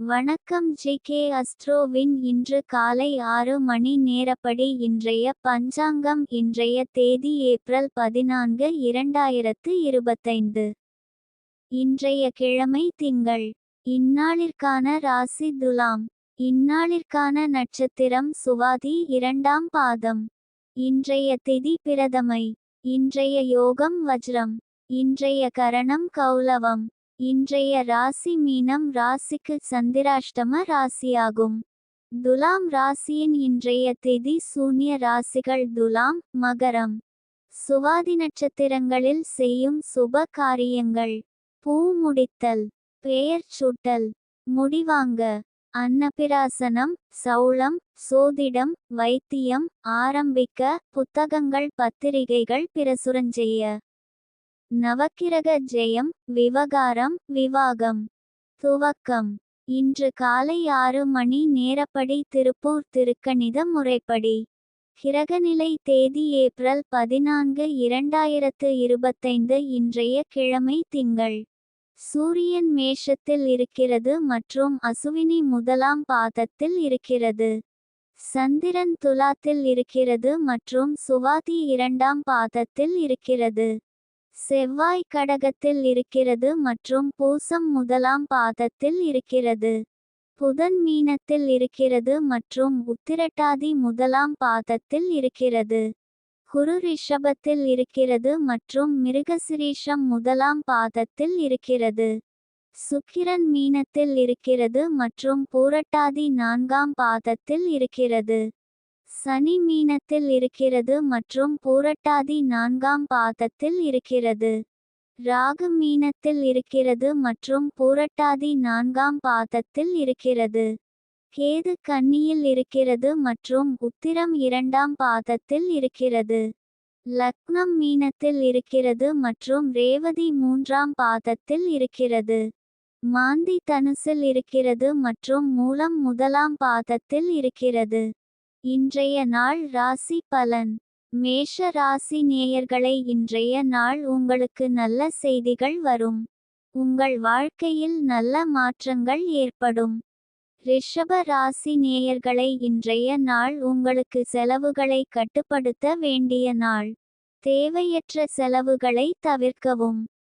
வணக்கம் G K அஸ்ட்ரோவின் இன்று காலை ஆறு மணி நேரப்படி இன்றைய பஞ்சாங்கம் இன்றைய தேதி ஏப்ரல் பதினான்கு இரண்டாயிரத்து இருபத்தைந்து. இன்றைய கிழமை திங்கள். இந்நாளிற்கான ராசி துலாம். இந்நாளிற்கான நட்சத்திரம் சுவாதி இரண்டாம் பாதம். இன்றைய திதி பிரதமை. இன்றைய யோகம் வஜ்ரம். இன்றைய கரணம் கௌலவம் இன்றைய ராசி மீனம் ராசிக்கு சந்திராஷ்டம ராசியாகும். துலாம் ராசியின் இன்றைய திதி சூன்ய ராசிகள் துலாம் மகரம். சுவாதி நட்சத்திரங்களில் செய்யும் சுப காரியங்கள். பூ முடித்தல் பெயர் சூட்டல் முடிவாங்க. அன்னபிராசனம் சௌளம் சோதிடம் வைத்தியம் ஆரம்பிக்க புத்தகங்கள் பத்திரிகைகள் பிரசுரஞ்செய்ய நவக்கிரக ஜெயம் விவகாரம் விவாகம். துவக்கம். இன்று காலை ஆறு மணி நேரப்படி திருப்பூர் திருக்கணித முறைப்படி. கிரகநிலை தேதி ஏப்ரல் பதினான்கு இரண்டாயிரத்து இருபத்தைந்து இன்றைய கிழமை திங்கள். சூரியன் மேஷத்தில் இருக்கிறது மற்றும் அசுவினி முதலாம் பாதத்தில் இருக்கிறது. சந்திரன் துலாத்தில் இருக்கிறது மற்றும் சுவாதி இரண்டாம் பாதத்தில் இருக்கிறது. செவ்வாய் கடகத்தில் இருக்கிறது மற்றும் பூசம் முதலாம் பாதத்தில் இருக்கிறது. புதன் மீனத்தில் இருக்கிறது மற்றும் உத்திரட்டாதி முதலாம் பாதத்தில் இருக்கிறது. குரு ரிஷபத்தில் இருக்கிறது மற்றும் மிருகசிரீஷம் முதலாம் பாதத்தில் இருக்கிறது. சுக்கிரன் மீனத்தில் இருக்கிறது மற்றும் பூரட்டாதி நான்காம் பாதத்தில் இருக்கிறது. சனி மீனத்தில் இருக்கிறது மற்றும் பூரட்டாதி நான்காம் பாதத்தில் இருக்கிறது. ராகு மீனத்தில் இருக்கிறது மற்றும் பூரட்டாதி நான்காம் பாதத்தில் இருக்கிறது. கேது கன்னியில் இருக்கிறது மற்றும் உத்திரம் இரண்டாம் பாதத்தில் இருக்கிறது. லக்னம் மீனத்தில் இருக்கிறது மற்றும் ரேவதி மூன்றாம் பாதத்தில் இருக்கிறது. மாந்தி தனுசில் இருக்கிறது மற்றும் மூலம் முதலாம் பாதத்தில் இருக்கிறது. இன்றைய நாள் ராசி பலன். மேஷ ராசி நேயர்களை இன்றைய நாள் உங்களுக்கு நல்ல செய்திகள் வரும். உங்கள் வாழ்க்கையில் நல்ல மாற்றங்கள் ஏற்படும். ரிஷப ராசி நேயர்களை இன்றைய நாள் உங்களுக்கு செலவுகளை கட்டுப்படுத்த வேண்டிய நாள். தேவையற்ற செலவுகளை தவிர்க்கவும்.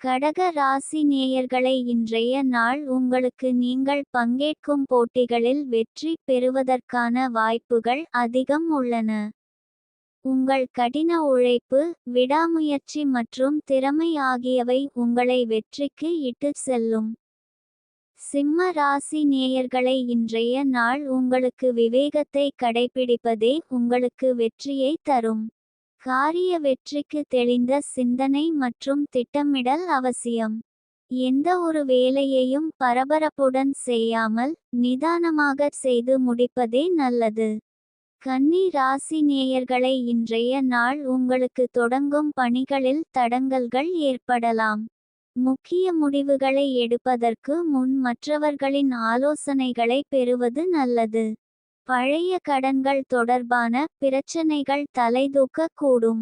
கடக ராசி நேயர்களை இன்றைய நாள் உங்களுக்கு நீங்கள் பங்கேற்கும் போட்டிகளில் வெற்றி பெறுவதற்கான வாய்ப்புகள் அதிகம் உள்ளன. உங்கள் கடின உழைப்பு விடாமுயற்சி மற்றும் திறமை ஆகியவை உங்களை வெற்றிக்கு இட்டு செல்லும். சிம்ம ராசி நேயர்களை இன்றைய நாள் உங்களுக்கு விவேகத்தை கடைபிடிப்பதே உங்களுக்கு வெற்றியை தரும். காரிய வெற்றிக்கு தெளிந்த சிந்தனை மற்றும் திட்டமிடல் அவசியம். எந்த ஒரு வேலையையும் பரபரப்புடன் செய்யாமல் நிதானமாக செய்து முடிப்பதே நல்லது. கன்னி ராசி நேயர்களை இன்றைய நாள் உங்களுக்கு தொடங்கும் பணிகளில் தடங்கல்கள் ஏற்படலாம். முக்கிய முடிவுகளை எடுப்பதற்கு முன் மற்றவர்களின் ஆலோசனைகளை பெறுவது நல்லது. பழைய கடன்கள் தொடர்பான பிரச்சனைகள் தலைதூக்க கூடும்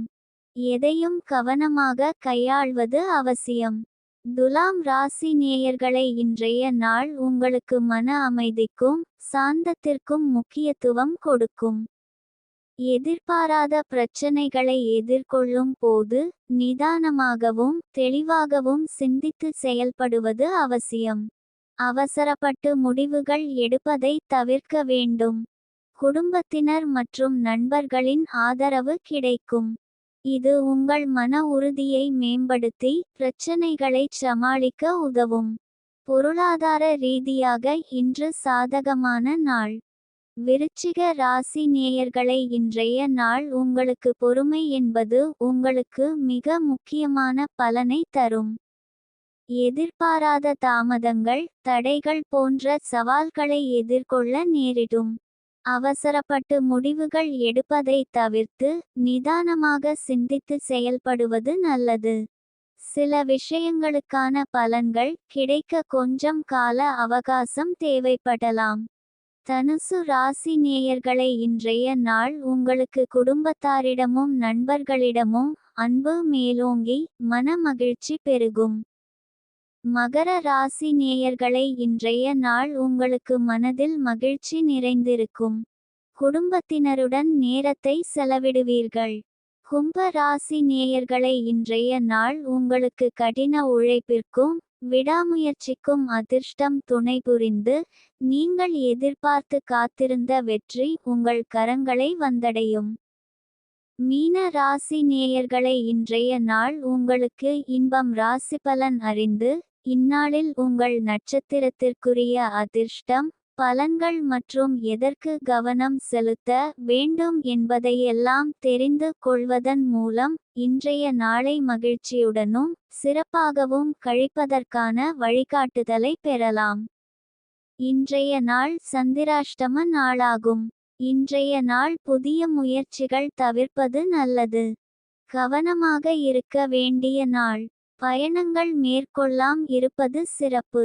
எதையும் கவனமாக கையாள்வது அவசியம். துலாம் ராசி நேயர்களை இன்றைய நாள் உங்களுக்கு மன அமைதிக்கும் சாந்தத்திற்கும் முக்கியத்துவம் கொடுக்கும். எதிர்பாராத பிரச்சனைகளை எதிர்கொள்ளும் போது நிதானமாகவும் தெளிவாகவும் சிந்தித்து செயல்படுவது அவசியம். அவசரப்பட்டு முடிவுகள் எடுப்பதை தவிர்க்க வேண்டும். குடும்பத்தினர் மற்றும் நண்பர்களின் ஆதரவு கிடைக்கும். இது உங்கள் மன உறுதியை மேம்படுத்தி பிரச்சனைகளை சமாளிக்க உதவும். பொருளாதார ரீதியாக இன்று சாதகமான நாள். விருச்சிக ராசி நேயர்களை இன்றைய நாள் உங்களுக்கு பொறுமை என்பது உங்களுக்கு மிக முக்கியமான பலனை தரும். எதிர்பாராத தாமதங்கள் தடைகள் போன்ற சவால்களை எதிர்கொள்ள நேரிடும். அவசரப்பட்டு முடிவுகள் எடுப்பதை தவிர்த்து நிதானமாக சிந்தித்து செயல்படுவது நல்லது. சில விஷயங்களுக்கான பலன்கள் கிடைக்க கொஞ்சம் கால அவகாசம் தேவைப்படலாம். தனுசு ராசி நேயர்களை இன்றைய நாள் உங்களுக்கு குடும்பத்தாரிடமும் நண்பர்களிடமும் அன்பு மேலோங்கி மன மகிழ்ச்சி பெருகும். மகர ராசி நேயர்களை இன்றைய நாள் உங்களுக்கு மனதில் மகிழ்ச்சி நிறைந்திருக்கும். குடும்பத்தினருடன் நேரத்தை செலவிடுவீர்கள். கும்ப ராசி நேயர்களை இன்றைய நாள் உங்களுக்கு கடின உழைப்பிற்கும் விடாமுயற்சிக்கும் அதிர்ஷ்டம் துணை புரிந்து நீங்கள் எதிர்பார்த்து காத்திருந்த வெற்றி உங்கள் கரங்களை வந்தடையும். மீன ராசி நேயர்களை இன்றைய நாள் உங்களுக்கு இன்பம் ராசி பலன் அறிந்து இந்நாளில் உங்கள் நட்சத்திரத்திற்குரிய அதிர்ஷ்டம் பலன்கள் மற்றும் எதற்கு கவனம் செலுத்த வேண்டும் என்பதையெல்லாம் தெரிந்து கொள்வதன் மூலம் இன்றைய நாளை மகிழ்ச்சியுடனும் சிறப்பாகவும் கழிப்பதற்கான வழிகாட்டுதலை பெறலாம். இன்றைய நாள் சந்திராஷ்டம நாளாகும். இன்றைய நாள் புதிய முயற்சிகள் தவிர்ப்பது நல்லது. கவனமாக இருக்க வேண்டிய நாள். பயணங்கள் மேற்கொள்ளாம் இருப்பது சிறப்பு.